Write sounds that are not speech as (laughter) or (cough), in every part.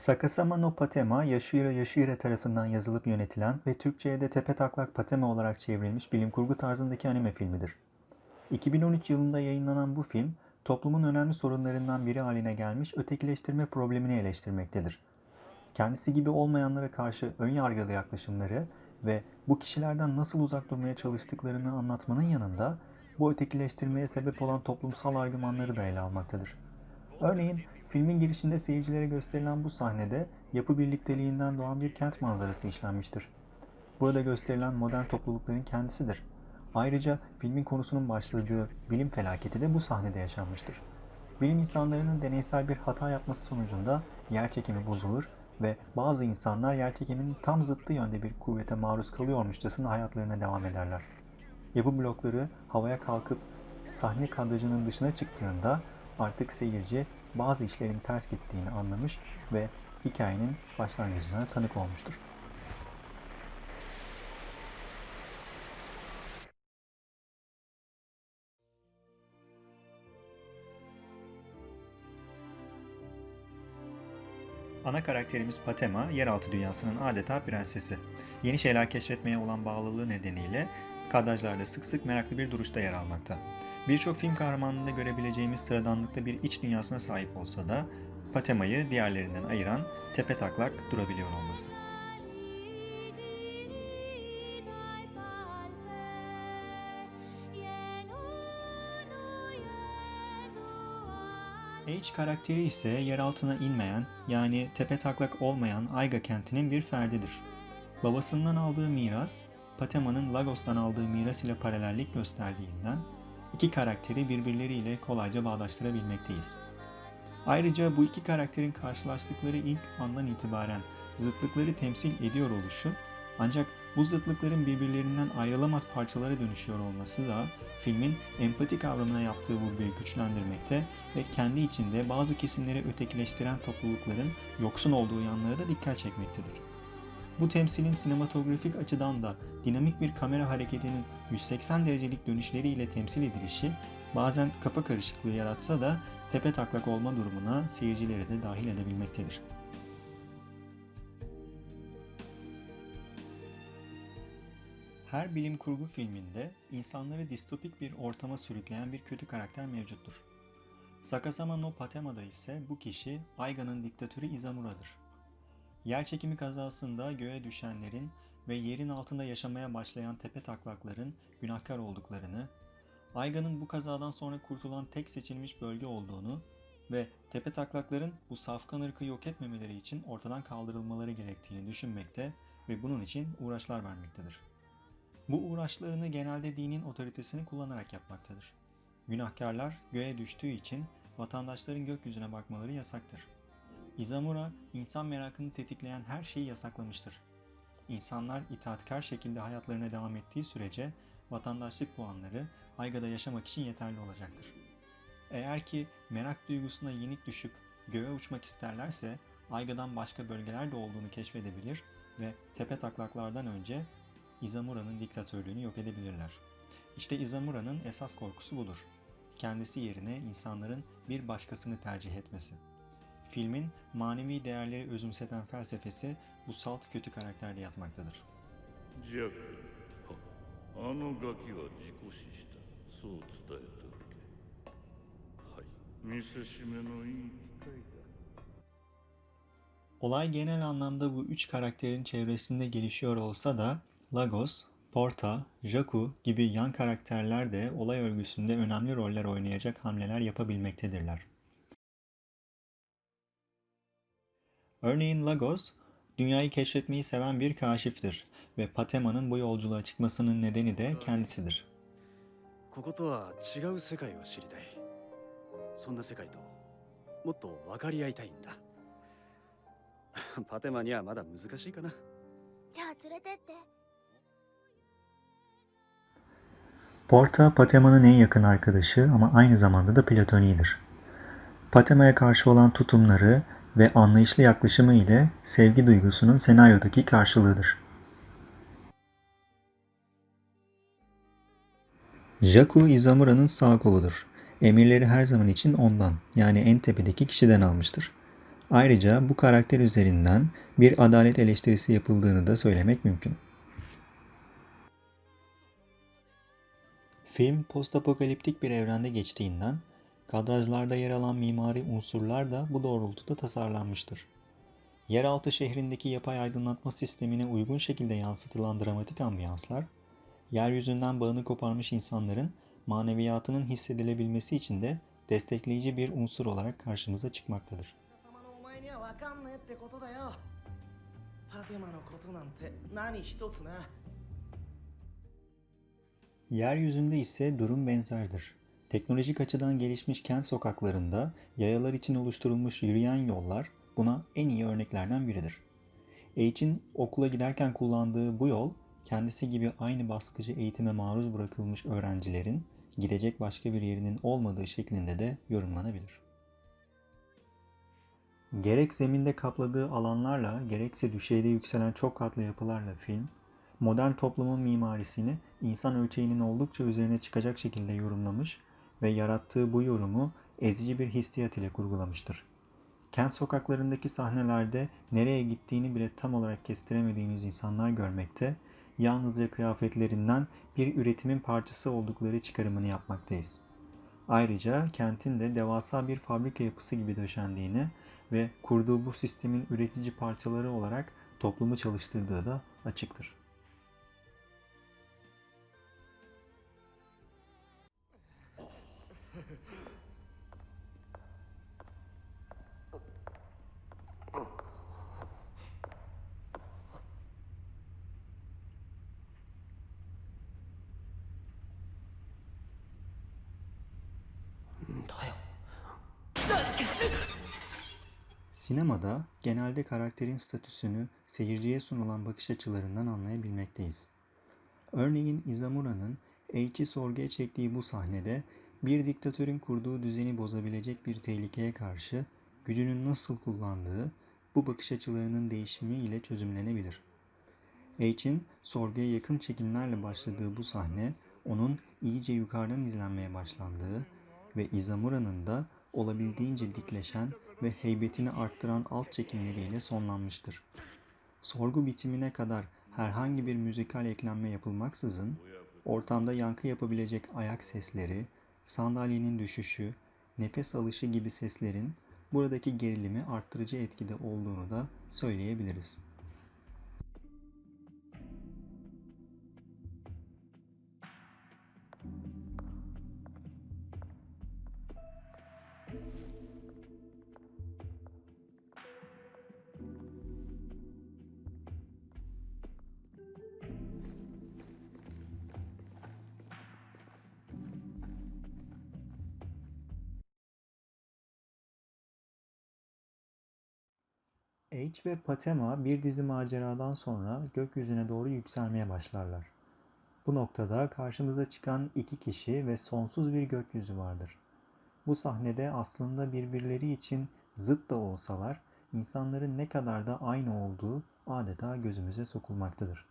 Sakasama no Patema, Yasuhiro Yoshihiro tarafından yazılıp yönetilen ve Türkçe'ye de Tepetaklak Patema olarak çevrilmiş bilim kurgu tarzındaki anime filmidir. 2013 yılında yayınlanan bu film, toplumun önemli sorunlarından biri haline gelmiş ötekileştirme problemini eleştirmektedir. Kendisi gibi olmayanlara karşı önyargılı yaklaşımları ve bu kişilerden nasıl uzak durmaya çalıştıklarını anlatmanın yanında bu ötekileştirmeye sebep olan toplumsal argümanları da ele almaktadır. Örneğin filmin girişinde seyircilere gösterilen bu sahnede yapı birlikteliğinden doğan bir kent manzarası işlenmiştir. Burada gösterilen modern toplulukların kendisidir. Ayrıca filmin konusunun başladığı bilim felaketi de bu sahnede yaşanmıştır. Bilim insanlarının deneysel bir hata yapması sonucunda yer çekimi bozulur ve bazı insanlar yer çekiminin tam zıttı yönde bir kuvvete maruz kalıyormuşçasına hayatlarına devam ederler. Yapı blokları havaya kalkıp sahne kadrajının dışına çıktığında artık seyirci bazı işlerin ters gittiğini anlamış ve hikayenin başlangıcına tanık olmuştur. Ana karakterimiz Patema, yeraltı dünyasının adeta prensesi. Yeni şeyler keşfetmeye olan bağlılığı nedeniyle kadrajlarda sık sık meraklı bir duruşta yer almakta. Birçok film kahramanında görebileceğimiz sıradanlıkta bir iç dünyasına sahip olsa da Patema'yı diğerlerinden ayıran tepe taklak durabiliyor olması. H karakteri ise yer altına inmeyen yani tepe taklak olmayan Ayga kentinin bir ferdidir. Babasından aldığı miras, Patema'nın Lagos'tan aldığı miras ile paralellik gösterdiğinden iki karakteri birbirleriyle kolayca bağdaştırabilmekteyiz. Ayrıca bu iki karakterin karşılaştıkları ilk andan itibaren zıtlıkları temsil ediyor oluşu ancak bu zıtlıkların birbirlerinden ayrılamaz parçalara dönüşüyor olması da filmin empati kavramına yaptığı vurguyu güçlendirmekte ve kendi içinde bazı kesimleri ötekileştiren toplulukların yoksun olduğu yanlara da dikkat çekmektedir. Bu temsilin sinematografik açıdan da dinamik bir kamera hareketinin 180 derecelik dönüşleriyle temsil edilişi bazen kafa karışıklığı yaratsa da tepe taklak olma durumuna seyircileri de dahil edebilmektedir. Her bilim kurgu filminde insanları distopik bir ortama sürükleyen bir kötü karakter mevcuttur. Sakasama no Patema'da ise bu kişi Aiga'nın diktatörü Izamura'dır. Yerçekimi kazasında göğe düşenlerin ve yerin altında yaşamaya başlayan tepe taklakların günahkar olduklarını, Ayga'nın bu kazadan sonra kurtulan tek seçilmiş bölge olduğunu ve tepe taklakların bu safkan ırkı yok etmemeleri için ortadan kaldırılmaları gerektiğini düşünmekte ve bunun için uğraşlar vermektedir. Bu uğraşlarını genelde dinin otoritesini kullanarak yapmaktadır. Günahkarlar göğe düştüğü için vatandaşların gökyüzüne bakmaları yasaktır. Izamura, insan merakını tetikleyen her şeyi yasaklamıştır. İnsanlar itaatkar şekilde hayatlarına devam ettiği sürece vatandaşlık puanları Ayga'da yaşamak için yeterli olacaktır. Eğer ki merak duygusuna yenik düşüp göğe uçmak isterlerse Ayga'dan başka bölgeler de olduğunu keşfedebilir ve tepe taklaklardan önce Izamura'nın diktatörlüğünü yok edebilirler. İşte Izamura'nın esas korkusu budur. Kendisi yerine insanların bir başkasını tercih etmesi. Filmin manevi değerleri özümseten felsefesi bu salt kötü karakterde yatmaktadır. Olay genel anlamda bu üç karakterin çevresinde gelişiyor olsa da Lagos, Porta, Jakku gibi yan karakterler de olay örgüsünde önemli roller oynayacak hamleler yapabilmektedirler. Örneğin Lagos, dünyayı keşfetmeyi seven bir kaşiftir ve Patema'nın bu yolculuğa çıkmasının nedeni de kendisidir. こことは違う世界を知りたいそんな世界ともっと分かり合いたいんだパテマにはまだ難しいかなじゃあ連れてって (laughs) Porta, Patema'nın en yakın arkadaşı ama aynı zamanda da platoniğidir. Patema'ya karşı olan tutumları ve anlayışlı yaklaşımı ile sevgi duygusunun senaryodaki karşılığıdır. Jaku Izamura'nın sağ koludur. Emirleri her zaman için ondan, yani en tepedeki kişiden almıştır. Ayrıca bu karakter üzerinden bir adalet eleştirisi yapıldığını da söylemek mümkün. Film postapokaliptik bir evrende geçtiğinden kadrajlarda yer alan mimari unsurlar da bu doğrultuda tasarlanmıştır. Yeraltı şehrindeki yapay aydınlatma sistemine uygun şekilde yansıtılan dramatik ambiyanslar, yeryüzünden bağını koparmış insanların maneviyatının hissedilebilmesi için de destekleyici bir unsur olarak karşımıza çıkmaktadır. 様のお前には分かんねえってことだよパテマのことなんて何一つな Yeryüzünde ise durum benzerdir. Teknolojik açıdan gelişmiş kent sokaklarında yayalar için oluşturulmuş yürüyen yollar buna en iyi örneklerden biridir. H'in okula giderken kullandığı bu yol, kendisi gibi aynı baskıcı eğitime maruz bırakılmış öğrencilerin gidecek başka bir yerinin olmadığı şeklinde de yorumlanabilir. Gerek zeminde kapladığı alanlarla gerekse düşeyde yükselen çok katlı yapılarla film, modern toplumun mimarisini insan ölçeğinin oldukça üzerine çıkacak şekilde yorumlamış ve yarattığı bu yorumu ezici bir hissiyat ile kurgulamıştır. Kent sokaklarındaki sahnelerde nereye gittiğini bile tam olarak kestiremediğimiz insanlar görmekte, yalnızca kıyafetlerinden bir üretimin parçası oldukları çıkarımını yapmaktayız. Ayrıca kentin de devasa bir fabrika yapısı gibi döşendiğini ve kurduğu bu sistemin üretici parçaları olarak toplumu çalıştırdığı da açıktır. Sinemada genelde karakterin statüsünü seyirciye sunulan bakış açılarından anlayabilmekteyiz. Örneğin Izamura'nın H'i sorguya çektiği bu sahnede bir diktatörün kurduğu düzeni bozabilecek bir tehlikeye karşı gücünü nasıl kullandığı bu bakış açılarının değişimi ile çözümlenebilir. H'in sorguya yakın çekimlerle başladığı bu sahne onun iyice yukarıdan izlenmeye başlandığı ve Izamura'nın da olabildiğince dikleşen ve heybetini arttıran alt çekimleriyle sonlanmıştır. Sorgu bitimine kadar herhangi bir müzikal eklenme yapılmaksızın ortamda yankı yapabilecek ayak sesleri, sandalyenin düşüşü, nefes alışı gibi seslerin buradaki gerilimi arttırıcı etkide olduğunu da söyleyebiliriz. H ve Patema bir dizi maceradan sonra gökyüzüne doğru yükselmeye başlarlar. Bu noktada karşımıza çıkan iki kişi ve sonsuz bir gökyüzü vardır. Bu sahnede aslında birbirleri için zıt da olsalar insanların ne kadar da aynı olduğu adeta gözümüze sokulmaktadır.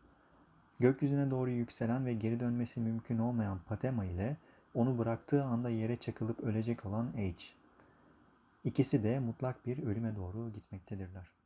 Gökyüzüne doğru yükselen ve geri dönmesi mümkün olmayan Patema ile onu bıraktığı anda yere çakılıp ölecek olan H. İkisi de mutlak bir ölüme doğru gitmektedirler.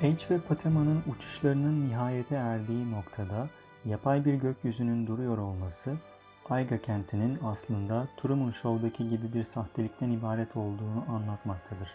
H ve Patema'nın uçuşlarının nihayete erdiği noktada yapay bir gökyüzünün duruyor olması, Ayga kentinin aslında Truman Show'daki gibi bir sahtelikten ibaret olduğunu anlatmaktadır.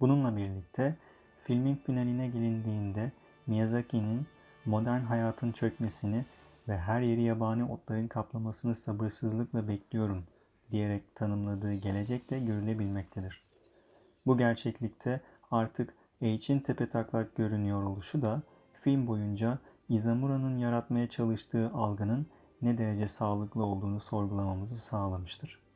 Bununla birlikte filmin finaline gelindiğinde Miyazaki'nin modern hayatın çökmesini ve her yeri yabani otların kaplamasını sabırsızlıkla bekliyorum diyerek tanımladığı gelecek de görülebilmektedir. Bu gerçeklikte artık H'in tepetaklak görünüyor oluşu da film boyunca Izamura'nın yaratmaya çalıştığı algının ne derece sağlıklı olduğunu sorgulamamızı sağlamıştır.